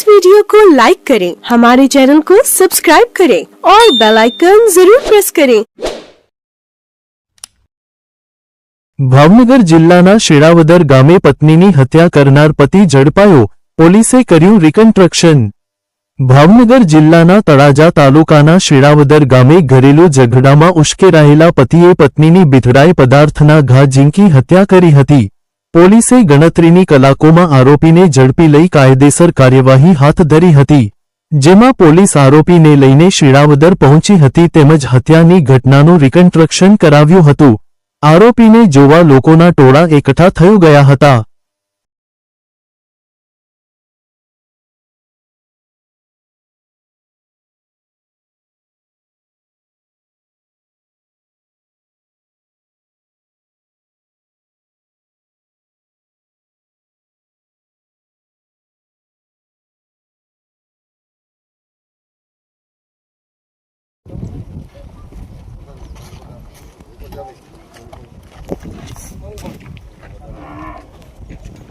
इस वीडियो को लाइक करें हमारे चैनल को सब्सक्राइब करें और बेल आइकन जरूर प्रेस करें ભાવનગર જિલ્લાના શેડાવદર ગામે પત્નીની હત્યા કરનાર પતિ ઝડપાયો પોલીસે કર્યું રિકન્સ્ટ્રક્શન ભાવનગર જિલ્લાના તળાજા તાલુકાના શેડાવદર ગામે ઘરેલુ ઝઘડામાં ઉશ્કેરાયેલા પતિએ પત્નીની બિથડાઈ પદાર્થના ઘા ઝીંકી હત્યા કરી હતી પોલીસે ગણતરીની કલાકોમાં આરોપીને ઝડપી લઈ કાયદેસર કાર્યવાહી હાથ ધરી હતી, જેમાં પોલીસ આરોપીને લઈને શેડાવદર પહોંચી હતી તેમજ હત્યાની ઘટનાનું રિકન્સ્ટ્રક્શન કરાવ્યું હતું. આરોપીને જોવા લોકોના ટોળા એકઠા થઈ ગયા હતા. Thank you.